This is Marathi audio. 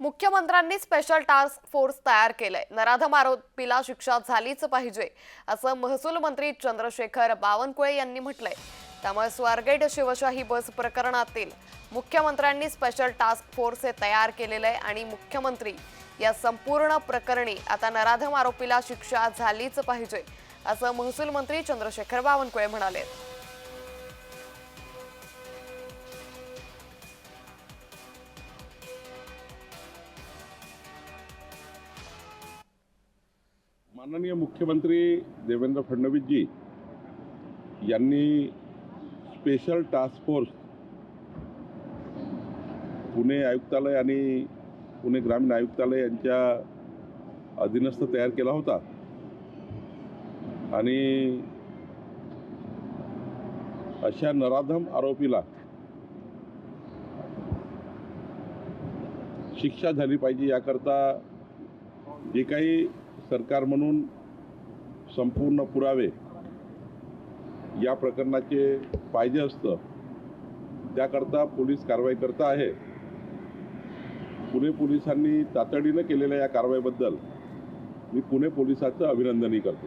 मुख्यमंत्र्यांनी स्पेशल टास्क फोर्स तयार केलंय. नराधम आरोपीला शिक्षा झालीच पाहिजे असं महसूल मंत्री चंद्रशेखर बावनकुळे यांनी म्हटलंय. त्यामुळे स्वारगेट शिवशाही बस प्रकरणातील मुख्यमंत्र्यांनी स्पेशल टास्क फोर्स हे तयार केलेलं आहे आणि मुख्यमंत्री या संपूर्ण प्रकरणी आता नराधम आरोपीला शिक्षा झालीच पाहिजे असं महसूल मंत्री चंद्रशेखर बावनकुळे म्हणाले. माननीय मुख्यमंत्री देवेंद्र फडणवीसजी यांनी स्पेशल टास्क फोर्स पुणे आयुक्तालय आणि पुणे ग्रामीण आयुक्तालय यांच्या अधीनस्थ तयार केला होता. आणि अशा नराधम आरोपीला शिक्षा झाली पाहिजे याकरता जे काही सरकार म्हणून संपूर्ण पुरावे या प्रकरणाचे पाहिजे असतं त्याकरता पोलीस कारवाई करता आहे. पुणे पोलिसांनी तातडीनं केलेल्या या कारवाईबद्दल मी पुणे पोलिसाचं अभिनंदनही करतो.